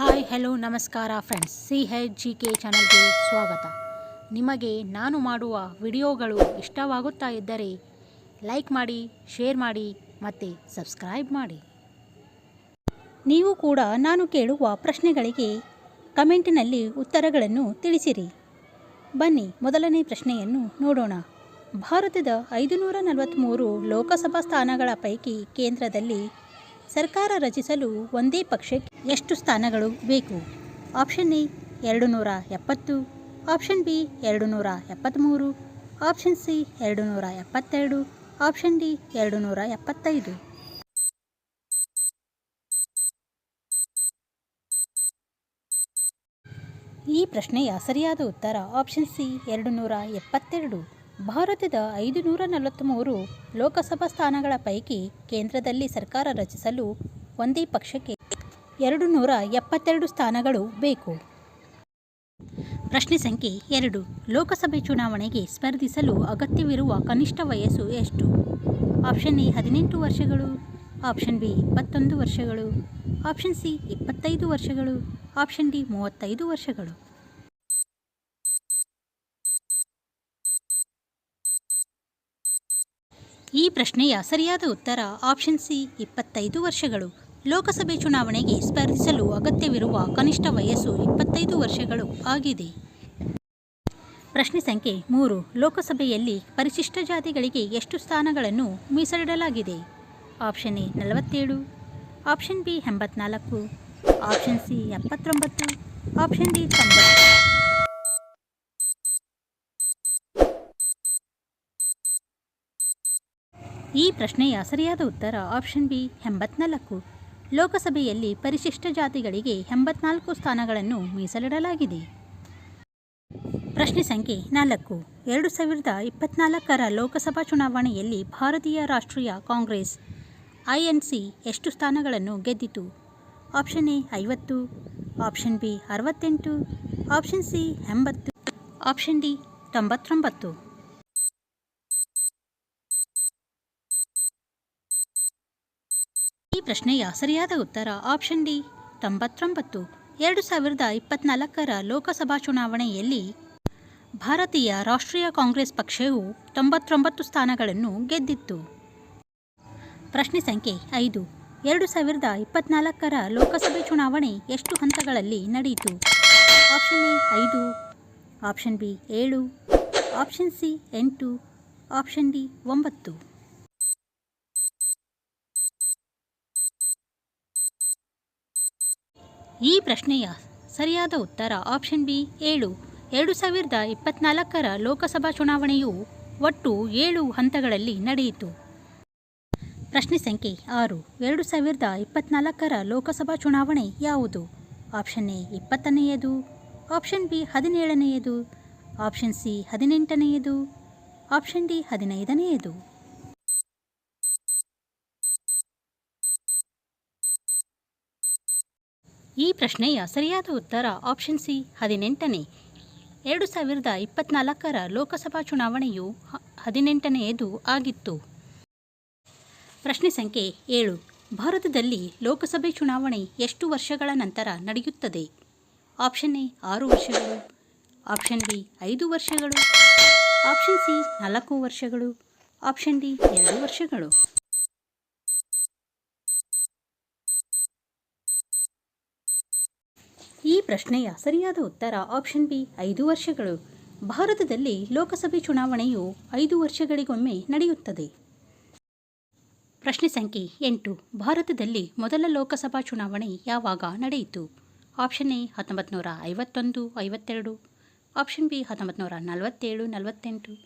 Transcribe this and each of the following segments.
Hi hello ನಮಸ್ಕಾರ friends C H G K ಚಾನಲ್ಗೆ ಸ್ವಾಗತ. ನಿಮಗೆ ನಾನು ಮಾಡುವ ವಿಡಿಯೋಗಳು ಇಷ್ಟವಾಗುತ್ತಾ ಇದ್ದರೆ ಲೈಕ್ ಮಾಡಿ ಶೇರ್ ಮಾಡಿ ಮತ್ತು ಸಬ್ಸ್ಕ್ರೈಬ್ ಮಾಡಿ. ನೀವು ಕೂಡ ನಾನು ಕೇಳುವ ಪ್ರಶ್ನೆಗಳಿಗೆ ಕಮೆಂಟಿನಲ್ಲಿ ಉತ್ತರಗಳನ್ನು ತಿಳಿಸಿರಿ. ಬನ್ನಿ ಮೊದಲನೇ ಪ್ರಶ್ನೆಯನ್ನು ನೋಡೋಣ. ಭಾರತದ ಐದುನೂರ ನಲವತ್ತ್ಮೂರು ಲೋಕಸಭಾ ಸ್ಥಾನಗಳ ಪೈಕಿ ಕೇಂದ್ರದಲ್ಲಿ ಸರ್ಕಾರ ರಚಿಸಲು ಒಂದೇ ಪಕ್ಷಕ್ಕೆ ಎಷ್ಟು ಸ್ಥಾನಗಳು ಬೇಕು? ಆಪ್ಷನ್ ಎ ಎರಡು ನೂರ ಎಪ್ಪತ್ತು, ಆಪ್ಷನ್ ಬಿ ಎರಡು ನೂರ ಎಪ್ಪತ್ತ್ಮೂರು ಆಪ್ಷನ್ ಸಿ ಎರಡು ನೂರ ಎಪ್ಪತ್ತೆರಡು, ಆಪ್ಷನ್ ಡಿ ಎರಡು ನೂರ ಎಪ್ಪತ್ತೈದು. ಈ ಪ್ರಶ್ನೆಯ ಸರಿಯಾದ ಉತ್ತರ ಆಪ್ಷನ್ ಸಿ ಎರಡು ನೂರ ಎಪ್ಪತ್ತೆರಡು. ಭಾರತದ ಐದು ನೂರ ನಲವತ್ತ್ಮೂರು ಲೋಕಸಭಾ ಸ್ಥಾನಗಳ ಪೈಕಿ ಕೇಂದ್ರದಲ್ಲಿ ಸರ್ಕಾರ ರಚಿಸಲು ಒಂದೇ ಪಕ್ಷಕ್ಕೆ ಎರಡು ನೂರ ಎಪ್ಪತ್ತೆರಡು ಸ್ಥಾನಗಳು ಬೇಕು. ಪ್ರಶ್ನೆ ಸಂಖ್ಯೆ ಎರಡು. ಲೋಕಸಭೆ ಚುನಾವಣೆಗೆ ಸ್ಪರ್ಧಿಸಲು ಅಗತ್ಯವಿರುವ ಕನಿಷ್ಠ ವಯಸ್ಸು ಎಷ್ಟು? ಆಪ್ಷನ್ ಎ ಹದಿನೆಂಟು ವರ್ಷಗಳು, ಆಪ್ಷನ್ ಬಿ ಇಪ್ಪತ್ತೊಂದು ವರ್ಷಗಳು, ಆಪ್ಷನ್ ಸಿ ಇಪ್ಪತ್ತೈದು ವರ್ಷಗಳು, ಆಪ್ಷನ್ ಡಿ ಮೂವತ್ತೈದು ವರ್ಷಗಳು. ಈ ಪ್ರಶ್ನೆಯ ಸರಿಯಾದ ಉತ್ತರ ಆಪ್ಷನ್ ಸಿ ಇಪ್ಪತ್ತೈದು ವರ್ಷಗಳು. ಲೋಕಸಭೆ ಚುನಾವಣೆಗೆ ಸ್ಪರ್ಧಿಸಲು ಅಗತ್ಯವಿರುವ ಕನಿಷ್ಠ ವಯಸ್ಸು ಇಪ್ಪತ್ತೈದು ವರ್ಷಗಳು ಆಗಿದೆ. ಪ್ರಶ್ನೆ ಸಂಖ್ಯೆ ಮೂರು, ಲೋಕಸಭೆಯಲ್ಲಿ ಪರಿಶಿಷ್ಟ ಜಾತಿಗಳಿಗೆ ಎಷ್ಟು ಸ್ಥಾನಗಳನ್ನು ಮೀಸಲಿಡಲಾಗಿದೆ? ಆಪ್ಷನ್ ಎ ನಲವತ್ತೇಳು. ಆಪ್ಷನ್ ಬಿ ಎಂಬತ್ನಾಲ್ಕು. ಆಪ್ಷನ್ ಸಿ ಎಪ್ಪತ್ತೊಂಬತ್ತು. ಆಪ್ಷನ್ ಡಿ ತೊಂಬತ್ತು. ಈ ಪ್ರಶ್ನೆಯ ಸರಿಯಾದ ಉತ್ತರ ಆಪ್ಷನ್ ಬಿ ಎಂಬತ್ನಾಲ್ಕು. ಲೋಕಸಭೆಯಲ್ಲಿ ಪರಿಶಿಷ್ಟ ಜಾತಿಗಳಿಗೆ ಎಂಬತ್ನಾಲ್ಕು ಸ್ಥಾನಗಳನ್ನು ಮೀಸಲಿಡಲಾಗಿದೆ. ಪ್ರಶ್ನೆ ಸಂಖ್ಯೆ ನಾಲ್ಕು. ಎರಡು ಸಾವಿರದ ಇಪ್ಪತ್ನಾಲ್ಕರ ಲೋಕಸಭಾ ಚುನಾವಣೆಯಲ್ಲಿ ಭಾರತೀಯ ರಾಷ್ಟ್ರೀಯ ಕಾಂಗ್ರೆಸ್ ಐಎನ್ಸಿ ಎಷ್ಟು ಸ್ಥಾನಗಳನ್ನು ಗೆದ್ದಿತು? ಆಪ್ಷನ್ ಎ ಐವತ್ತು. ಆಪ್ಷನ್ ಬಿ ಅರವತ್ತೆಂಟು. ಆಪ್ಷನ್ ಸಿ ಎಂಬತ್ತು. ಆಪ್ಷನ್ ಡಿ ತೊಂಬತ್ತೊಂಬತ್ತು ಈ ಪ್ರಶ್ನೆಯ ಸರಿಯಾದ ಉತ್ತರ ಆಪ್ಷನ್ ಡಿ. ತೊಂಬತ್ತೊಂಬತ್ತು, ಎರಡು ಸಾವಿರದ ಇಪ್ಪತ್ನಾಲ್ಕರ ಲೋಕಸಭಾ ಚುನಾವಣೆಯಲ್ಲಿ ಭಾರತೀಯ ರಾಷ್ಟ್ರೀಯ ಕಾಂಗ್ರೆಸ್ ಪಕ್ಷವು ತೊಂಬತ್ತೊಂಬತ್ತು ಸ್ಥಾನಗಳನ್ನು ಗೆದ್ದಿತ್ತು. ಪ್ರಶ್ನೆ ಸಂಖ್ಯೆ ಐದು, ಎರಡು ಸಾವಿರದ ಇಪ್ಪತ್ನಾಲ್ಕರ ಲೋಕಸಭೆ ಚುನಾವಣೆ ಎಷ್ಟು ಹಂತಗಳಲ್ಲಿ ನಡೆಯಿತು? ಆಪ್ಷನ್ ಎ ಐದು, ಆಪ್ಷನ್ ಬಿ ಏಳು, ಆಪ್ಷನ್ ಸಿ ಎಂಟು, ಆಪ್ಷನ್ ಡಿ ಒಂಬತ್ತು. ಈ ಪ್ರಶ್ನೆಯ ಸರಿಯಾದ ಉತ್ತರ ಆಪ್ಷನ್ ಬಿ ಏಳು. ಎರಡು ಸಾವಿರದ ಇಪ್ಪತ್ನಾಲ್ಕರ ಲೋಕಸಭಾ ಚುನಾವಣೆಯು ಒಟ್ಟು ಏಳು ಹಂತಗಳಲ್ಲಿ ನಡೆಯಿತು. ಪ್ರಶ್ನೆ ಸಂಖ್ಯೆ ಆರು. ಎರಡು ಸಾವಿರದ ಇಪ್ಪತ್ನಾಲ್ಕರ ಲೋಕಸಭಾ ಚುನಾವಣೆ ಯಾವುದು? ಆಪ್ಷನ್ ಎ ಇಪ್ಪತ್ತನೆಯದು. ಆಪ್ಷನ್ ಬಿ ಹದಿನೇಳನೆಯದು. ಆಪ್ಷನ್ ಸಿ ಹದಿನೆಂಟನೆಯದು. ಆಪ್ಷನ್ ಡಿ ಹದಿನೈದನೆಯದು. ಈ ಪ್ರಶ್ನೆಯ ಸರಿಯಾದ ಉತ್ತರ ಆಪ್ಷನ್ ಸಿ ಹದಿನೆಂಟನೇ. ಎರಡು ಸಾವಿರದ ಇಪ್ಪತ್ನಾಲ್ಕರ ಲೋಕಸಭಾ ಚುನಾವಣೆಯು ಹದಿನೆಂಟನೆಯದು ಆಗಿತ್ತು. ಪ್ರಶ್ನೆ ಸಂಖ್ಯೆ ಏಳು. ಭಾರತದಲ್ಲಿ ಲೋಕಸಭೆ ಚುನಾವಣೆ ಎಷ್ಟು ವರ್ಷಗಳ ನಂತರ ನಡೆಯುತ್ತದೆ? ಆಪ್ಷನ್ ಎ ಆರು ವರ್ಷಗಳು. ಆಪ್ಷನ್ ಬಿ ಐದು ವರ್ಷಗಳು. ಆಪ್ಷನ್ ಸಿ ನಾಲ್ಕು ವರ್ಷಗಳು. ಆಪ್ಷನ್ ಡಿ ಎರಡು ವರ್ಷಗಳು. ಈ ಪ್ರಶ್ನೆಯ ಸರಿಯಾದ ಉತ್ತರ ಆಪ್ಷನ್ ಬಿ ಐದು ವರ್ಷಗಳು. ಭಾರತದಲ್ಲಿ ಲೋಕಸಭೆ ಚುನಾವಣೆಯು ಐದು ವರ್ಷಗಳಿಗೊಮ್ಮೆ ನಡೆಯುತ್ತದೆ. ಪ್ರಶ್ನೆ ಸಂಖ್ಯೆ ಎಂಟು. ಭಾರತದಲ್ಲಿ ಮೊದಲ ಲೋಕಸಭಾ ಚುನಾವಣೆ ಯಾವಾಗ ನಡೆಯಿತು? ಆಪ್ಷನ್ ಎ ಹತ್ತೊಂಬತ್ತು ನೂರ ಐವತ್ತೊಂದು, ಐವತ್ತೆರಡು. ಆಪ್ಷನ್ ಬಿ ಹತ್ತೊಂಬತ್ತು ನೂರ ನಲವತ್ತೇಳು, ನಲವತ್ತೆಂಟು.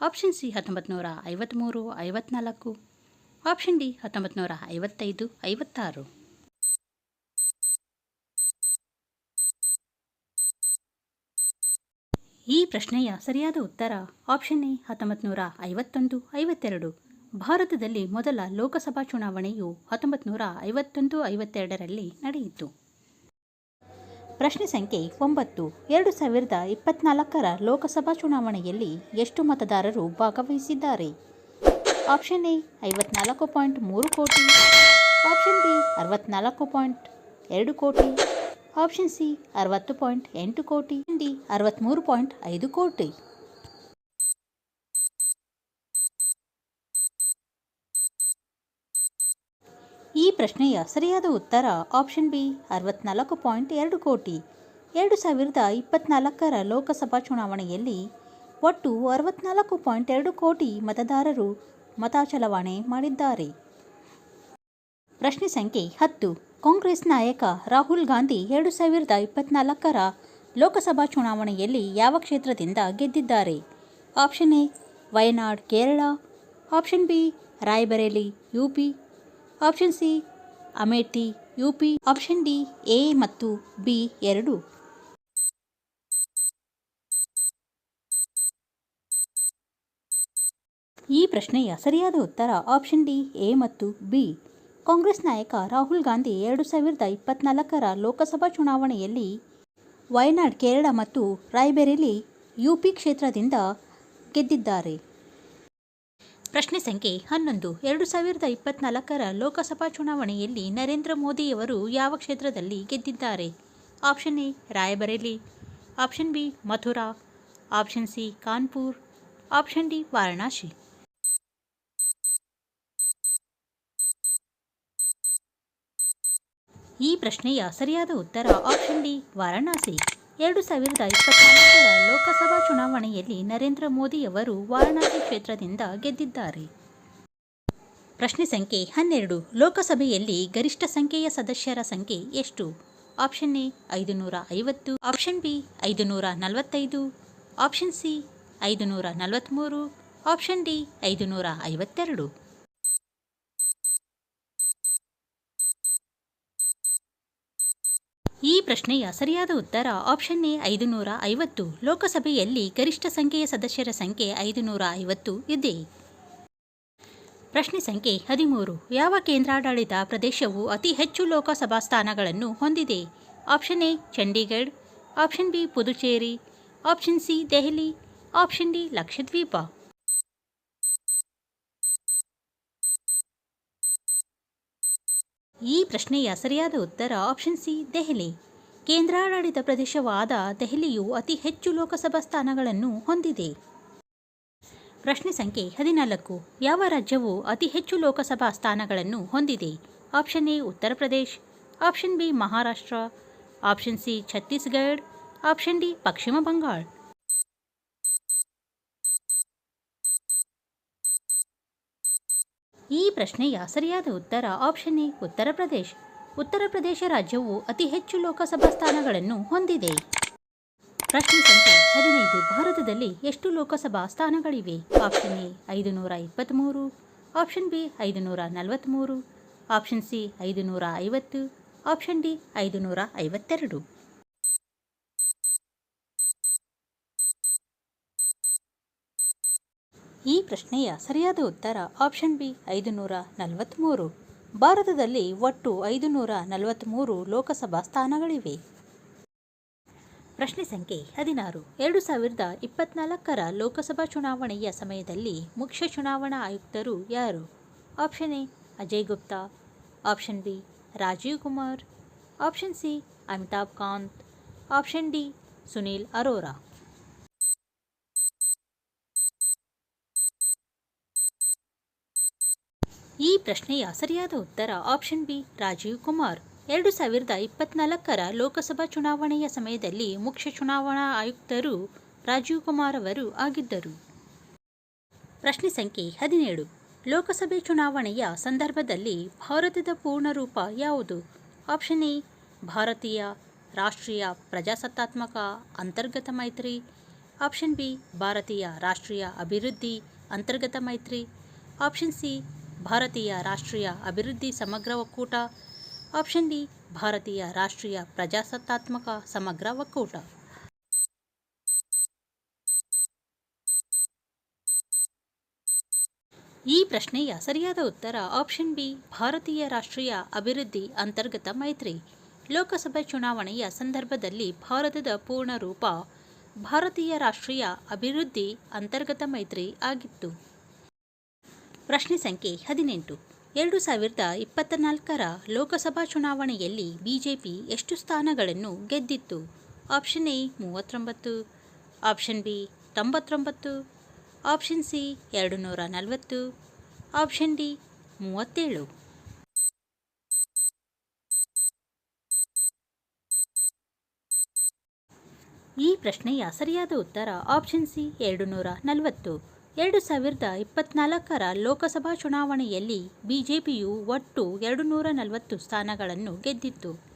ಆಪ್ಷನ್ ಸಿ ಹತ್ತೊಂಬತ್ತು ನೂರ ಐವತ್ತ್ಮೂರು ಐವತ್ನಾಲ್ಕು. ಆಪ್ಷನ್ ಡಿ ಹತ್ತೊಂಬತ್ತು ನೂರ ಐವತ್ತೈದು, ಐವತ್ತಾರು. ಈ ಪ್ರಶ್ನೆಯ ಸರಿಯಾದ ಉತ್ತರ ಆಪ್ಷನ್ ಎ ಹತ್ತೊಂಬತ್ತು ನೂರ ಐವತ್ತೊಂದು, ಐವತ್ತೆರಡು. ಭಾರತದಲ್ಲಿ ಮೊದಲ ಲೋಕಸಭಾ ಚುನಾವಣೆಯು ಹತ್ತೊಂಬತ್ತು ನೂರ ಐವತ್ತೊಂದು, ಐವತ್ತೆರಡರಲ್ಲಿ ನಡೆಯಿತು. ಪ್ರಶ್ನೆ ಸಂಖ್ಯೆ ಒಂಬತ್ತು. ಎರಡು ಸಾವಿರದ ಇಪ್ಪತ್ನಾಲ್ಕರ ಲೋಕಸಭಾ ಚುನಾವಣೆಯಲ್ಲಿ ಎಷ್ಟು ಮತದಾರರು ಭಾಗವಹಿಸಿದ್ದಾರೆ? ಆಪ್ಷನ್ ಎ, ಐವತ್ನಾಲ್ಕು ಪಾಯಿಂಟ್ ಮೂರು ಕೋಟಿ. ಆಪ್ಷನ್ ಬಿ, ಅರವತ್ನಾಲ್ಕು ಪಾಯಿಂಟ್ ಎರಡು ಕೋಟಿ. ಆಪ್ಷನ್ ಸಿ ಅರವತ್ತು ಪಾಯಿಂಟ್ ಎಂಟು ಕೋಟಿ. ಡಿ ಅರವತ್ತ್ಮೂರು ಪಾಯಿಂಟ್ ಐದು ಕೋಟಿ. ಈ ಪ್ರಶ್ನೆಯ ಸರಿಯಾದ ಉತ್ತರ ಆಪ್ಷನ್ ಬಿ ಅರವತ್ನಾಲ್ಕು ಪಾಯಿಂಟ್ ಎರಡು ಕೋಟಿ. ಎರಡು ಸಾವಿರದ ಇಪ್ಪತ್ನಾಲ್ಕರ ಲೋಕಸಭಾ ಚುನಾವಣೆಯಲ್ಲಿ ಒಟ್ಟು ಅರವತ್ನಾಲ್ಕು ಪಾಯಿಂಟ್ ಎರಡು ಕೋಟಿ ಮತದಾರರು ಮತ ಚಲಾವಣೆ ಮಾಡಿದ್ದಾರೆ. ಪ್ರಶ್ನೆ ಸಂಖ್ಯೆ ಹತ್ತು. ಕಾಂಗ್ರೆಸ್ ನಾಯಕ ರಾಹುಲ್ ಗಾಂಧಿ ಎರಡು ಸಾವಿರದ ಇಪ್ಪತ್ನಾಲ್ಕರ ಲೋಕಸಭಾ ಚುನಾವಣೆಯಲ್ಲಿ ಯಾವ ಕ್ಷೇತ್ರದಿಂದ ಗೆದ್ದಿದ್ದಾರೆ? Option A, Wayanad, Kerala. Option B, Raebareli, UP. Option C, Amethi, UP. Option D, A ಮತ್ತು ಬಿ ಎರಡು. ಈ ಪ್ರಶ್ನೆಯ ಸರಿಯಾದ ಉತ್ತರ ಆಪ್ಷನ್ ಡಿ, ಎ ಮತ್ತು ಬಿ. ಕಾಂಗ್ರೆಸ್ ನಾಯಕ ರಾಹುಲ್ ಗಾಂಧಿ ಎರಡು ಸಾವಿರದ ಇಪ್ಪತ್ನಾಲ್ಕರ ಲೋಕಸಭಾ ಚುನಾವಣೆಯಲ್ಲಿ ವಯನಾಡ್, ಕೇರಳ ಮತ್ತು ರಾಯ್ಬೆರೆಲಿ ಯುಪಿ ಕ್ಷೇತ್ರದಿಂದ ಗೆದ್ದಿದ್ದಾರೆ. ಪ್ರಶ್ನೆ ಸಂಖ್ಯೆ ಹನ್ನೊಂದು. ಎರಡು ಸಾವಿರದ ಇಪ್ಪತ್ನಾಲ್ಕರ ಲೋಕಸಭಾ ಚುನಾವಣೆಯಲ್ಲಿ ನರೇಂದ್ರ ಮೋದಿಯವರು ಯಾವ ಕ್ಷೇತ್ರದಲ್ಲಿ ಗೆದ್ದಿದ್ದಾರೆ? Option A Raebareli option B, Mathura. Option C, Kanpur. Option D, Varanasi. ಈ ಪ್ರಶ್ನೆಯ ಸರಿಯಾದ ಉತ್ತರ ಆಪ್ಷನ್ ಡಿ ವಾರಣಾಸಿ. ಎರಡು ಸಾವಿರದ ಇಪ್ಪತ್ನಾಲ್ಕರ ಲೋಕಸಭಾ ಚುನಾವಣೆಯಲ್ಲಿ ನರೇಂದ್ರ ಮೋದಿಯವರು ವಾರಣಾಸಿ ಕ್ಷೇತ್ರದಿಂದ ಗೆದ್ದಿದ್ದಾರೆ. ಪ್ರಶ್ನೆ ಸಂಖ್ಯೆ ಹನ್ನೆರಡು, ಲೋಕಸಭೆಯಲ್ಲಿ ಗರಿಷ್ಠ ಸಂಖ್ಯೆಯ ಸದಸ್ಯರ ಸಂಖ್ಯೆ ಎಷ್ಟು? ಆಪ್ಷನ್ ಎ ಐದುನೂರ ಐವತ್ತು. ಆಪ್ಷನ್ ಬಿ ಐದುನೂರ ನಲವತ್ತೈದು. ಆಪ್ಷನ್ ಸಿ ಐದುನೂರ ನಲವತ್ತ್ಮೂರು ಆಪ್ಷನ್ ಡಿ ಐದುನೂರ ಐವತ್ತೆರಡು. ಈ ಪ್ರಶ್ನೆಯ ಸರಿಯಾದ ಉತ್ತರ ಆಪ್ಷನ್ ಎ ಐದುನೂರ ಐವತ್ತು, ಲೋಕಸಭೆಯಲ್ಲಿ ಗರಿಷ್ಠ ಸಂಖ್ಯೆಯ ಸದಸ್ಯರ ಸಂಖ್ಯೆ ಐದುನೂರ ಐವತ್ತು ಇದೆ. ಪ್ರಶ್ನೆ ಸಂಖ್ಯೆ ಹದಿಮೂರು, ಯಾವ ಕೇಂದ್ರಾಡಳಿತ ಪ್ರದೇಶವು ಅತಿ ಹೆಚ್ಚು ಲೋಕಸಭಾ ಸ್ಥಾನಗಳನ್ನು ಹೊಂದಿದೆ? Option A Chandigarh option B Puducherry option C Delhi option D Lakshadweep. ಈ ಪ್ರಶ್ನೆಯ ಸರಿಯಾದ ಉತ್ತರ ಆಪ್ಷನ್ ಸಿ ದೆಹಲಿ. ಕೇಂದ್ರಾಡಳಿತ ಪ್ರದೇಶವಾದ ದೆಹಲಿಯು ಅತಿ ಹೆಚ್ಚು ಲೋಕಸಭಾ ಸ್ಥಾನಗಳನ್ನು ಹೊಂದಿದೆ. ಪ್ರಶ್ನೆ ಸಂಖ್ಯೆ ಹದಿನಾಲ್ಕು. ಯಾವ ರಾಜ್ಯವು ಅತಿ ಹೆಚ್ಚು ಲೋಕಸಭಾ ಸ್ಥಾನಗಳನ್ನು ಹೊಂದಿದೆ? Option A Uttar Pradesh. Option B Maharashtra. Option C Chhattisgarh. Option D Paschim Banga. ಈ ಪ್ರಶ್ನೆಯ ಸರಿಯಾದ ಉತ್ತರ? Option A, Uttar Pradesh. ಉತ್ತರ ಪ್ರದೇಶ ರಾಜ್ಯವು ಅತಿ ಹೆಚ್ಚು ಲೋಕಸಭಾ ಸ್ಥಾನಗಳನ್ನು ಹೊಂದಿದೆ. ಪ್ರಶ್ನೆ ಸಂಖ್ಯೆ ಹದಿನೈದು. ಭಾರತದಲ್ಲಿ ಎಷ್ಟು ಲೋಕಸಭಾ ಸ್ಥಾನಗಳಿವೆ? ಆಪ್ಷನ್ ಎ ಐದುನೂರ ಇಪ್ಪತ್ತ್ಮೂರು ಆಪ್ಷನ್ ಬಿ ಐದುನೂರ ನಲವತ್ತ್ಮೂರು ಆಪ್ಷನ್ ಸಿ ಐದುನೂರ ಐವತ್ತು ಆಪ್ಷನ್ ಡಿ ಐದುನೂರ ಐವತ್ತೆರಡು ಈ ಪ್ರಶ್ನೆಯ ಸರಿಯಾದ ಉತ್ತರ ಆಪ್ಷನ್ ಬಿ ಐದುನೂರ ನಲವತ್ತ್ಮೂರು ಭಾರತದಲ್ಲಿ ಒಟ್ಟು ಐದುನೂರ ನಲವತ್ತ್ಮೂರು ಲೋಕಸಭಾ ಸ್ಥಾನಗಳಿವೆ. ಪ್ರಶ್ನೆ ಸಂಖ್ಯೆ ಹದಿನಾರು. ಎರಡು ಸಾವಿರದ ಇಪ್ಪತ್ನಾಲ್ಕರ ಲೋಕಸಭಾ ಚುನಾವಣೆಯ ಸಮಯದಲ್ಲಿ ಮುಖ್ಯ ಚುನಾವಣಾ ಆಯುಕ್ತರು ಯಾರು? Option A Ajay Gupta. Option B Rajiv Kumar. Option C Amitabh Kant. Option D Sunil Arora. ಈ ಪ್ರಶ್ನೆಯ ಸರಿಯಾದ ಉತ್ತರ ಆಪ್ಷನ್ ಬಿ ರಾಜೀವ್ ಕುಮಾರ್. ಎರಡು ಸಾವಿರದ ಇಪ್ಪತ್ನಾಲ್ಕರ ಲೋಕಸಭಾ ಚುನಾವಣೆಯ ಸಮಯದಲ್ಲಿ ಮುಖ್ಯ ಚುನಾವಣಾ ಆಯುಕ್ತರು ರಾಜೀವ್ ಕುಮಾರ್ ಅವರು ಆಗಿದ್ದರು. ಪ್ರಶ್ನೆ ಸಂಖ್ಯೆ ಹದಿನೇಳು. ಲೋಕಸಭೆ ಚುನಾವಣೆಯ ಸಂದರ್ಭದಲ್ಲಿ ಭಾರತದ ಪೂರ್ಣ ರೂಪ ಯಾವುದು? ಆಪ್ಷನ್ ಎ ಭಾರತೀಯ, ರಾಷ್ಟ್ರೀಯ ಪ್ರಜಾಸತ್ತಾತ್ಮಕ, ಅಂತರ್ಗತ ಮೈತ್ರಿ. ಆಪ್ಷನ್ ಬಿ ಭಾರತೀಯ ರಾಷ್ಟ್ರೀಯ ಅಭಿವೃದ್ಧಿ, ಅಂತರ್ಗತ ಮೈತ್ರಿ. ಆಪ್ಷನ್ ಸಿ ಭಾರತೀಯ ರಾಷ್ಟ್ರೀಯ ಅಭಿವೃದ್ಧಿ ಸಮಗ್ರ ಒಕ್ಕೂಟ ಆಪ್ಷನ್ ಡಿ, ಭಾರತೀಯ ರಾಷ್ಟ್ರೀಯ ಪ್ರಜಾಸತ್ತಾತ್ಮಕ ಸಮಗ್ರ ಒಕ್ಕೂಟ ಈ ಪ್ರಶ್ನೆಯ ಸರಿಯಾದ ಉತ್ತರ ಆಪ್ಷನ್ ಬಿ, ಭಾರತೀಯ ರಾಷ್ಟ್ರೀಯ ಅಭಿವೃದ್ಧಿ ಅಂತರ್ಗತ ಮೈತ್ರಿ. ಲೋಕಸಭೆ ಚುನಾವಣೆಯ ಸಂದರ್ಭದಲ್ಲಿ ಭಾರತದ ಪೂರ್ಣ ರೂಪ ಭಾರತೀಯ ರಾಷ್ಟ್ರೀಯ ಅಭಿವೃದ್ಧಿ ಅಂತರ್ಗತ ಮೈತ್ರಿ ಆಗಿತ್ತು. ಪ್ರಶ್ನೆ ಸಂಖ್ಯೆ ಹದಿನೆಂಟು. ಎರಡು ಸಾವಿರದ ಇಪ್ಪತ್ತ ನಾಲ್ಕರ ಲೋಕಸಭಾ ಚುನಾವಣೆಯಲ್ಲಿ ಬಿಜೆಪಿ ಎಷ್ಟು ಸ್ಥಾನಗಳನ್ನು ಗೆದ್ದಿತ್ತು? ಆಪ್ಷನ್ ಎ ಮೂವತ್ತೊಂಬತ್ತು, ಆಪ್ಷನ್ ಬಿ ತೊಂಬತ್ತೊಂಬತ್ತು, ಆಪ್ಷನ್ ಸಿ ಎರಡು ನೂರ ನಲವತ್ತು, ಆಪ್ಷನ್ ಡಿ ಮೂವತ್ತೇಳು. ಈ ಪ್ರಶ್ನೆಯ ಸರಿಯಾದ ಉತ್ತರ ಆಪ್ಷನ್ ಸಿ ಎರಡು ನೂರ ನಲವತ್ತು. ಎರಡು ಸಾವಿರದ ಇಪ್ಪತ್ನಾಲ್ಕರ ಲೋಕಸಭಾ ಚುನಾವಣೆಯಲ್ಲಿ ಬಿಜೆಪಿಯು ಒಟ್ಟು ಎರಡು ನೂರ ನಲವತ್ತು ಸ್ಥಾನಗಳನ್ನು ಗೆದ್ದಿತ್ತು.